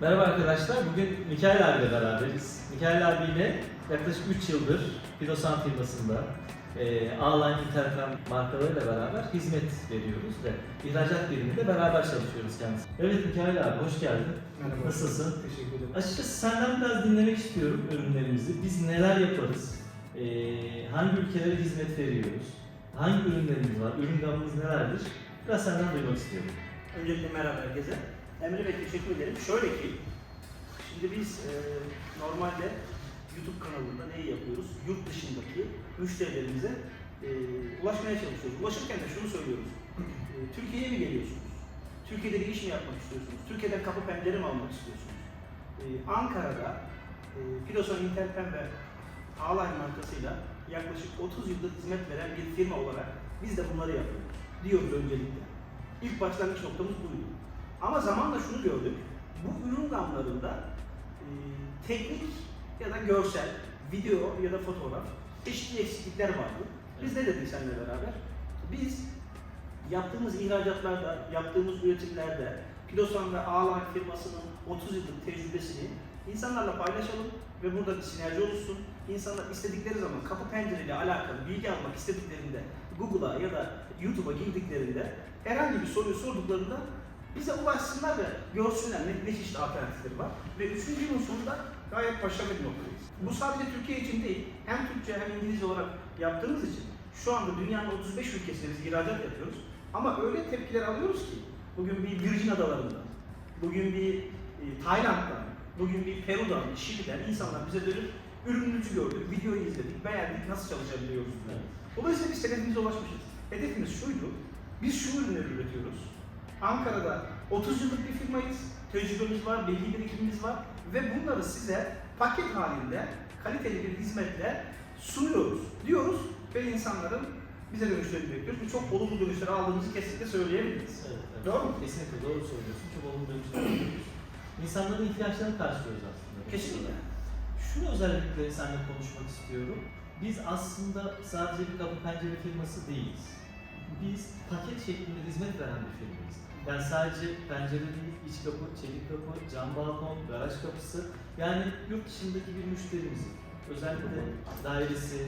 Merhaba arkadaşlar. Bugün Mikail abiyle beraberiz. Mikail abiyle yaklaşık 3 yıldır Fidosan firmasında e, A-Line Intercom markalarıyla beraber hizmet veriyoruz ve ihracat biriminde beraber çalışıyoruz kendisi. Evet Mikail abi hoş geldin. Merhaba. Nasılsın? Teşekkür ederim. Açıkçası senden biraz dinlemek istiyorum ürünlerimizi. Biz neler yaparız? E, hangi ülkelere hizmet veriyoruz? Hangi ürünlerimiz var? Ürün gamımız nelerdir? Biraz senden duymak istiyorum. Öncelikle merhaba herkese. Emre Bey teşekkür ederim. Şöyle ki, şimdi biz e, normalde YouTube kanalında neyi yapıyoruz? Yurt dışındaki müşterilerimize e, ulaşmaya çalışıyoruz. Ulaşırken de şunu söylüyoruz. E, Türkiye'ye mi geliyorsunuz? Türkiye'de bir iş mi yapmak istiyorsunuz? Türkiye'den kapı pencere mi almak istiyorsunuz? E, Ankara'da e, Filoson Interpen ve Ağlay markasıyla yaklaşık 30 yıldır hizmet veren bir firma olarak biz de bunları yapıyoruz. Diyoruz öncelikle. İlk başlangıç noktamız buydu. Ama zamanla şunu gördük. Bu ürün gamlarında e, teknik ya da görsel, video ya da fotoğraf çeşitli eksiklikler vardı. Biz ne dedik seninle beraber? Biz yaptığımız ihracatlarda, yaptığımız üretimlerde Kilosan ve Ağlak firmasının 30 yıllık tecrübesini insanlarla paylaşalım ve burada bir sinerji oluşsun. İnsanlar istedikleri zaman kapı pencereyle alakalı bilgi almak istediklerinde Google'a ya da YouTube'a girdiklerinde herhangi bir soruyu sorduklarında bize ulaşsınlar ve görsünler ne, ne çeşitli alternatifleri var. Ve üçüncü yılın sonunda gayet başarılı bir noktadayız. Bu sadece Türkiye için değil, hem Türkçe hem İngilizce olarak yaptığımız için şu anda dünyanın 35 ülkesinde biz ihracat yapıyoruz. Ama öyle tepkiler alıyoruz ki, bugün bir Virgin Adaları'ndan, bugün bir e, Tayland'dan, bugün bir Peru'dan, Şili'den insanlar bize dönüp ürününüzü gördük, videoyu izledik, beğendik, nasıl çalışabiliyoruz diye. Dolayısıyla biz hedefimize ulaşmışız. Hedefimiz şuydu, biz şu ürünleri üretiyoruz. Ankara'da 30 yıllık bir firmayız, tecrübemiz var, bilgi birikimimiz var ve bunları size paket halinde kaliteli bir hizmetle sunuyoruz diyoruz ve insanların bize dönüşlerini bekliyoruz. Bu çok olumlu dönüşler aldığımızı kesinlikle söyleyebiliriz. Evet, evet. Doğru mu? Kesinlikle doğru söylüyorsun. Çok olumlu dönüşler yapıyoruz. İnsanların ihtiyaçlarını karşılıyoruz aslında. Kesinlikle. Şunu özellikle seninle konuşmak istiyorum. Biz aslında sadece bir kapı pencere firması değiliz. Biz paket şeklinde hizmet veren bir firmayız. Yani sadece pencere değil, iç kapı, çelik kapı, cam balkon, garaj kapısı. Yani yurt dışındaki bir müşterimizin özellikle dairesi,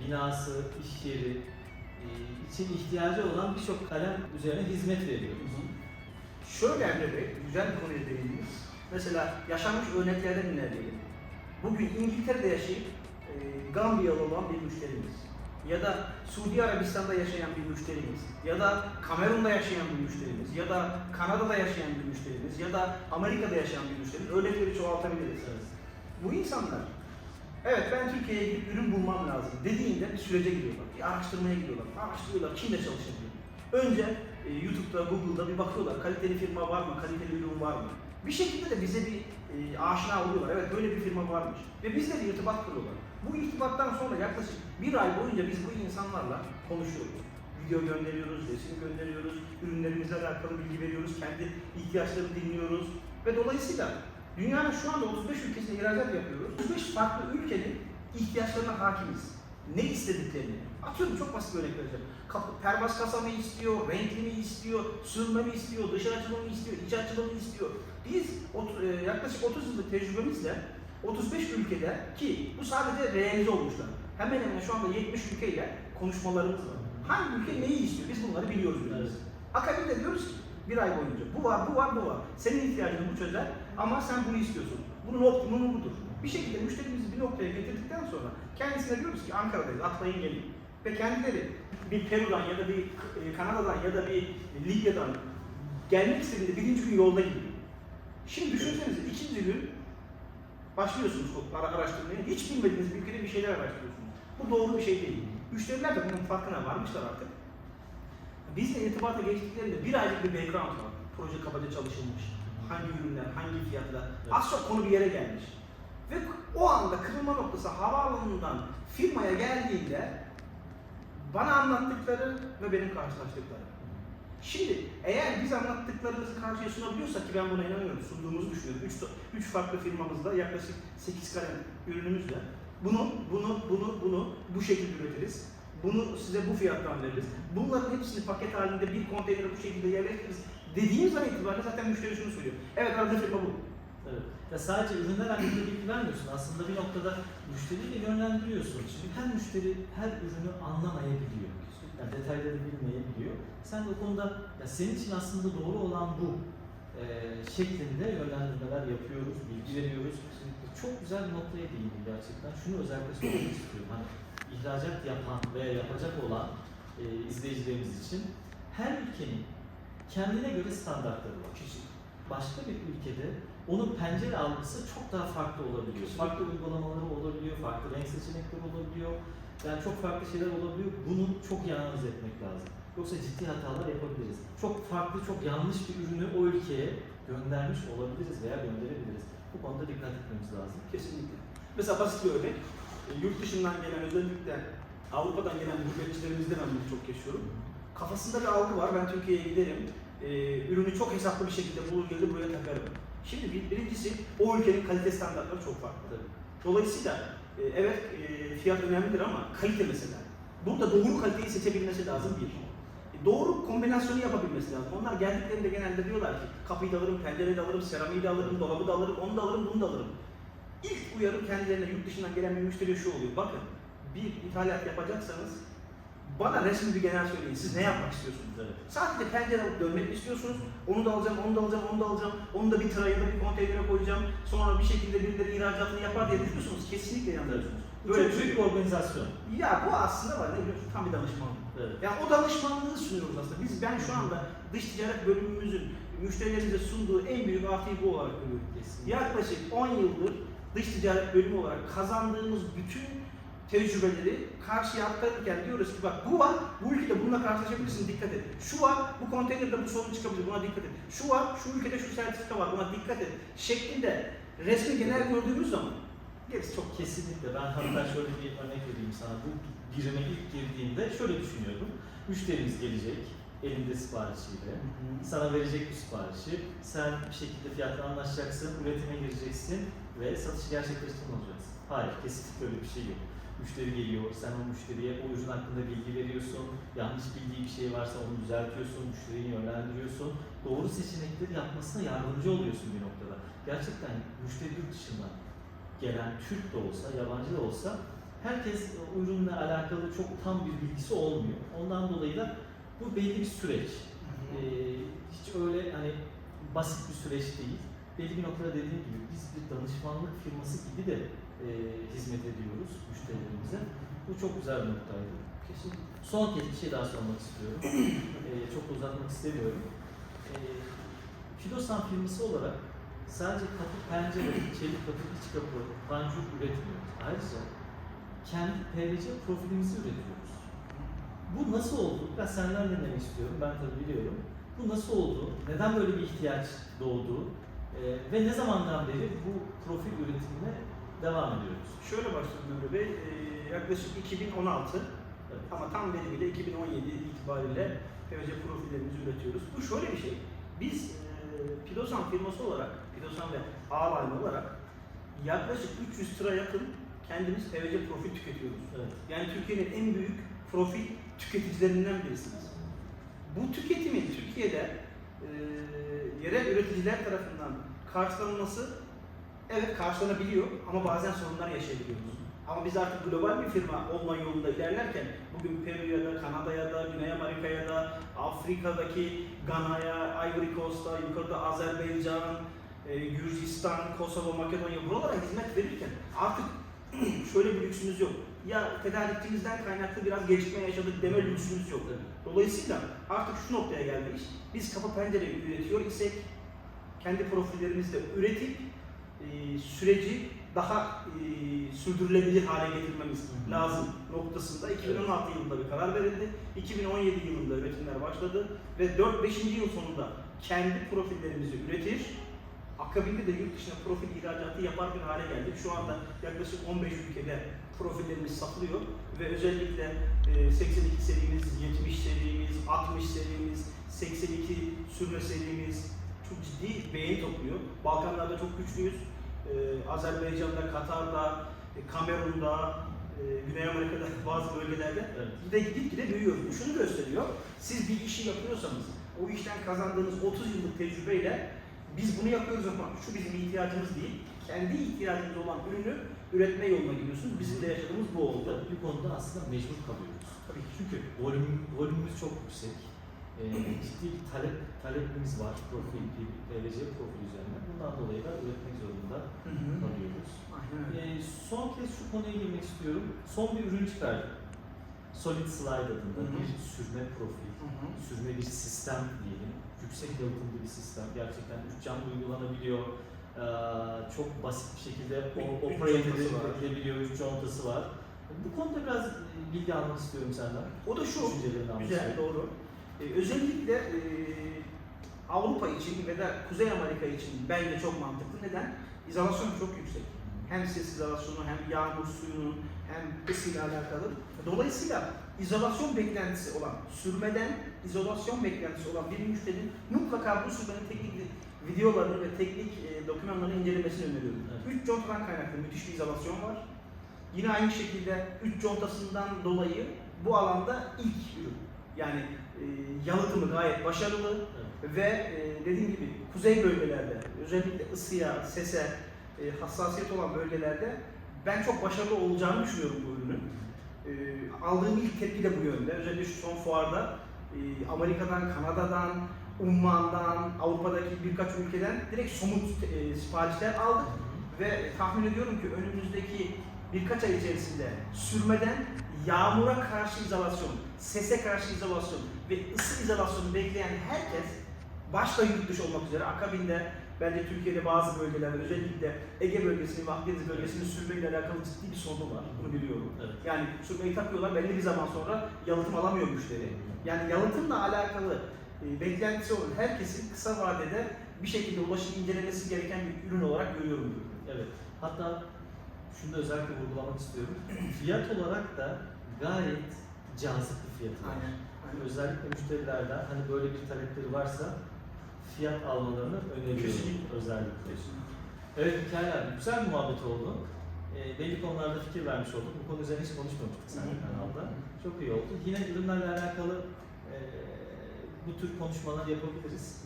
binası, iş yeri e, için ihtiyacı olan birçok kalem üzerine hizmet veriyoruz. Şöyle Emre güzel bir konuya değindiniz. Mesela yaşanmış örneklerden ilerleyelim. Bugün İngiltere'de yaşayıp e, Gambiyalı olan bir müşterimiz ya da Suudi Arabistan'da yaşayan bir müşterimiz ya da Kamerun'da yaşayan bir müşterimiz ya da Kanada'da yaşayan bir müşterimiz ya da Amerika'da yaşayan bir müşterimiz örnekleri çoğaltabiliriz. Evet. Bu insanlar evet ben Türkiye'ye gidip ürün bulmam lazım dediğinde bir sürece giriyorlar. Bir araştırmaya giriyorlar. Araştırıyorlar kimle çalışabilir. Önce e, YouTube'da, Google'da bir bakıyorlar. Kaliteli firma var mı? Kaliteli ürün var mı? Bir şekilde de bize bir e, aşina oluyorlar. Evet böyle bir firma varmış. Ve bizle de irtibat kuruyorlar. Bu irtibattan sonra yaklaşık bir ay boyunca biz bu insanlarla konuşuyoruz. Video gönderiyoruz, resim gönderiyoruz, ürünlerimizle alakalı bilgi veriyoruz, kendi ihtiyaçlarını dinliyoruz. Ve dolayısıyla dünyanın şu anda 35 ülkesinde ihracat yapıyoruz. 35 farklı ülkenin ihtiyaçlarına hakimiz. Ne istediklerini. Atıyorum çok basit bir örnek vereceğim. Pervaz kasa mı istiyor, renkli mi istiyor, sürme mi istiyor, dış açılımı mı istiyor, iç açılımı mı istiyor. Biz e, yaklaşık 30 yıllık tecrübemizle 35 ülkede ki bu sadece realize olmuşlar. Hemen hemen şu anda 70 ülkeyle konuşmalarımız var. Hangi ülke neyi istiyor? Biz bunları biliyoruz. Evet. Akabinde diyoruz ki bir ay boyunca bu var, bu var, bu var. Senin ihtiyacını bu çözer ama sen bunu istiyorsun. Bunun optimumu budur. Bir şekilde müşterimizi bir noktaya getirdikten sonra kendisine diyoruz ki Ankara'dayız, atlayın gelin. Ve kendileri bir Peru'dan ya da bir e, Kanada'dan ya da bir Libya'dan gelmek istediğinde birinci gün yolda gidiyor. Şimdi düşünsenize ikinci gün başlıyorsunuz araştırmaya. Hiç bilmediğiniz bir ülkede bir şeyler araştırıyorsunuz. Bu doğru bir şey değil. Müşteriler de bunun farkına varmışlar artık. Bizle irtibata geçtiklerinde bir aylık bir background var. Proje kabaca çalışılmış. Hangi ürünler, hangi fiyatlar. Az çok konu bir yere gelmiş. Ve o anda kırılma noktası havaalanından firmaya geldiğinde bana anlattıkları ve benim karşılaştıklarım. Şimdi eğer biz anlattıklarımızı karşıya sunabiliyorsak ki ben buna inanıyorum, sunduğumuzu düşünüyorum. Üç, üç farklı firmamızda yaklaşık 8 kalem ürünümüzle bunu, bunu, bunu, bunu bu şekilde üretiriz. Bunu size bu fiyattan veririz. Bunların hepsini paket halinde bir konteynere bu şekilde yerleştiririz. Dediğimiz an itibariyle zaten müşteri şunu söylüyor. Evet aradığım firma bu. Evet. Ya sadece ürünler hakkında bilgi vermiyorsun. Aslında bir noktada müşteriyi de yönlendiriyorsun. Çünkü her müşteri her ürünü anlamayabiliyor. Yani detayları bilmeyebiliyor. Sen de o konuda ya senin için aslında doğru olan bu e, şeklinde yönlendirmeler yapıyoruz, bilgi veriyoruz. Çok güzel bir noktaya değindin gerçekten. Şunu özellikle söylemek istiyorum. Hani ihracat yapan veya yapacak olan e, izleyicilerimiz için her ülkenin kendine göre standartları var. Başka bir ülkede onun pencere algısı çok daha farklı olabiliyor. Farklı uygulamaları olabiliyor, farklı renk seçenekleri olabiliyor. Yani çok farklı şeyler olabiliyor. Bunu çok analiz etmek lazım. Yoksa ciddi hatalar yapabiliriz. Çok farklı, çok yanlış bir ürünü o ülkeye göndermiş olabiliriz veya gönderebiliriz. Bu konuda dikkat etmemiz lazım. Kesinlikle. Mesela basit bir örnek. E, Yurt dışından gelen özellikle Avrupa'dan gelen gurbetçilerimizde ben bunu çok yaşıyorum. Kafasında bir algı var. Ben Türkiye'ye giderim. e, ürünü çok hesaplı bir şekilde bulur gelir buraya takarım. Şimdi bir, birincisi o ülkenin kalite standartları çok farklı. Tabii. Dolayısıyla e, evet e, fiyat önemlidir ama kalite mesela. Burada doğru kaliteyi seçebilmesi lazım bir. E, Doğru kombinasyonu yapabilmesi lazım. Onlar geldiklerinde genelde diyorlar ki kapıyı da alırım, pencereyi de alırım, seramiği de alırım, dolabı da alırım, onu da alırım, bunu da alırım. İlk uyarım kendilerine yurt dışından gelen bir müşteriye şu oluyor. Bakın bir ithalat yapacaksanız bana resmi bir genel söyleyin. Siz ne yapmak istiyorsunuz? Evet. Sadece pencere alıp dönmek mi istiyorsunuz? Onu da alacağım, onu da alacağım, onu da alacağım. Onu da bir tıraya da bir konteynere koyacağım. Sonra bir şekilde birileri ihracatını yapar diye düşünüyorsunuz. Kesinlikle yanılıyorsunuz. Böyle çok büyük bir organizasyon. Ya bu aslında var ne biliyorsun tam bir danışmanlık. Evet. Ya o danışmanlığı sunuyoruz aslında. Biz ben şu anda dış ticaret bölümümüzün müşterilerimize sunduğu en büyük artıyı bu olarak görüyorum. Kesinlikle. Yaklaşık 10 yıldır dış ticaret bölümü olarak kazandığımız bütün tecrübeleri karşıya aktarırken diyoruz ki bak bu var, bu ülkede bununla karşılaşabilirsin dikkat et. Şu var, bu konteynerde bu sorun çıkabilir buna dikkat et. Şu var, şu ülkede şu sertifika var buna dikkat et. Şeklinde resmi genel gördüğümüz zaman gerisi çok Kesinlikle. Ben hatta şöyle bir örnek vereyim sana. Bu birime ilk girdiğimde şöyle düşünüyordum. Müşterimiz gelecek elinde siparişiyle. Sana verecek bu siparişi. Sen bir şekilde fiyatla anlaşacaksın, üretime gireceksin ve satışı gerçekleştirme olacaksın. Hayır, kesinlikle öyle bir şey yok. Müşteri geliyor, sen o müşteriye o ürün hakkında bilgi veriyorsun, yanlış bildiği bir şey varsa onu düzeltiyorsun, müşteriyi yönlendiriyorsun, doğru seçenekleri yapmasına yardımcı oluyorsun bir noktada. Gerçekten müşteri yurt dışından gelen Türk de olsa, yabancı da olsa herkes ürünle alakalı çok tam bir bilgisi olmuyor. Ondan dolayı da bu belli bir süreç. Ee, hiç öyle hani basit bir süreç değil. Belli bir noktada dediğim gibi biz bir danışmanlık firması gibi de e, hizmet ediyoruz müşterilerimize. Bu çok güzel bir noktaydı. Kesinlikle. Son kez bir şey daha sormak istiyorum. Ee, çok uzatmak istemiyorum. Filosan firması olarak sadece kapı, pencere, çelik kapı, iç kapı, panjur üretmiyoruz. Ayrıca kendi PVC profilimizi üretiyoruz. Bu nasıl oldu? Ben senden dinlemek istiyorum. Ben tabii biliyorum. Bu nasıl oldu? Neden böyle bir ihtiyaç doğdu? Ee, ve ne zamandan beri bu profil üretimine devam ediyoruz? Şöyle başladı Nuri Bey, e, yaklaşık 2016 Evet. ama tam verimiyle 2017 itibariyle PVC profillerimizi üretiyoruz. Bu şöyle bir şey, biz e, Pilosan firması olarak, Pilosan ve Ağline olarak yaklaşık 300 tıra yakın kendimiz PVC profil tüketiyoruz. Evet. Yani Türkiye'nin en büyük profil tüketicilerinden birisiniz. Bu tüketimin Türkiye'de e, yerel üreticiler tarafından karşılanması evet karşılanabiliyor ama bazen sorunlar yaşayabiliyoruz. Ama biz artık global bir firma olma yolunda ilerlerken bugün Peru'ya da, Kanada'ya da, Güney Amerika'ya da, Afrika'daki Gana'ya, Ivory Coast'a, yukarıda Azerbaycan, e, Gürcistan, Kosova, Makedonya buralara hizmet verirken artık şöyle bir lüksümüz yok. Ya tedarikçimizden kaynaklı biraz gecikme yaşadık deme lüksümüz yok. Dolayısıyla artık şu noktaya geldik. Biz kapı pencere üretiyor isek kendi profillerimizle üretip e, süreci daha e, sürdürülebilir hale getirmemiz lazım noktasında 2016 yılında bir karar verildi. 2017 yılında üretimler başladı ve 4-5. yıl sonunda kendi profillerimizi üretir. Akabinde de yurt dışına profil ihracatı yapar bir hale geldik. Şu anda yaklaşık 15 ülkede profillerimiz satılıyor ve özellikle e, 82 serimiz, 70 serimiz, 60 serimiz, 82 sürme serimiz çok ciddi beğeni topluyor. Balkanlarda çok güçlüyüz. Ee, Azerbaycan'da, Katar'da, e, Kamerun'da, e, Güney Amerika'da bazı bölgelerde Evet. gide gitgide büyüyoruz. Bu şunu gösteriyor. Siz bir işi yapıyorsanız o işten kazandığınız 30 yıllık tecrübeyle biz bunu yapıyoruz ama şu bizim ihtiyacımız değil. Kendi ihtiyacımız olan ürünü üretme yoluna gidiyorsunuz. Bizim de yaşadığımız bu oldu. Bir konuda aslında mecbur kalıyoruz. Tabii ki. Çünkü volüm, volümümüz çok yüksek. Ee, ciddi bir talep, talebimiz var profil, PVC profil üzerine. Bundan dolayı da üretmek zorunda kalıyoruz. Ee, son kez şu konuya girmek istiyorum. Son bir ürün çıkardık. Solid Slide adında Hı hı. bir sürme profil, Hı hı. sürme bir sistem diyelim. Yüksek yalıtımlı bir sistem. Gerçekten üç cam uygulanabiliyor. Ee, çok basit bir şekilde operate edilebiliyor. Üç contası var. Bu konuda biraz e, bilgi almak istiyorum senden. O da şu, güzel, doğru. Ee, özellikle e, Avrupa için ve de Kuzey Amerika için bence çok mantıklı. Neden? İzolasyon çok yüksek. Hem ses izolasyonu, hem yağmur suyunun, hem ısıyla alakalı. Dolayısıyla izolasyon beklentisi olan, sürmeden izolasyon beklentisi olan bir müşterinin mutlaka bu sürmenin teknik videolarını ve teknik e, dokümanlarını incelemesini öneriyorum. Evet. Üç contadan kaynaklı müthiş bir izolasyon var. Yine aynı şekilde üç contasından dolayı bu alanda ilk ürün. Yani e, yalıtımı gayet başarılı Evet. ve e, dediğim gibi kuzey bölgelerde özellikle ısıya, sese e, hassasiyet olan bölgelerde ben çok başarılı olacağını düşünüyorum bu ürünün. E, aldığım ilk tepki de bu yönde. Özellikle şu son fuarda e, Amerika'dan, Kanada'dan, Umman'dan, Avrupa'daki birkaç ülkeden direkt somut e, siparişler aldık ve tahmin ediyorum ki önümüzdeki birkaç ay içerisinde sürmeden yağmura karşı izolasyon, sese karşı izolasyon ve ısı izolasyonu bekleyen herkes başta yurt dışı olmak üzere akabinde bence Türkiye'de bazı bölgelerde özellikle Ege bölgesinin ve Akdeniz bölgesinin sürmeyle alakalı ciddi bir sorunu var. Bunu biliyorum. Evet. Yani sürmeyi takıyorlar belli bir zaman sonra yalıtım alamıyor müşteri. Yani yalıtımla alakalı e, beklentisi olan herkesin kısa vadede bir şekilde ulaşım incelemesi gereken bir ürün olarak görüyorum. Evet. Hatta şunu da özellikle vurgulamak istiyorum. Fiyat olarak da gayet cazip bir fiyatı var. Aynen. Hani özellikle müşterilerden hani böyle bir talepleri varsa fiyat almalarını öneriyorum Kesinlikle. özellikle. Evet Mikael abi güzel bir muhabbet oldu. Ee, belli konularda fikir vermiş olduk. Bu konu üzerine hiç konuşmamıştık seninle Hı hı. kanalda. Çok iyi oldu. Yine ürünlerle alakalı e, bu tür konuşmalar yapabiliriz.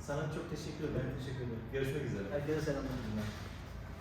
Sana çok teşekkür ederim. Ben teşekkür ederim. Görüşmek üzere. Herkese selamlar.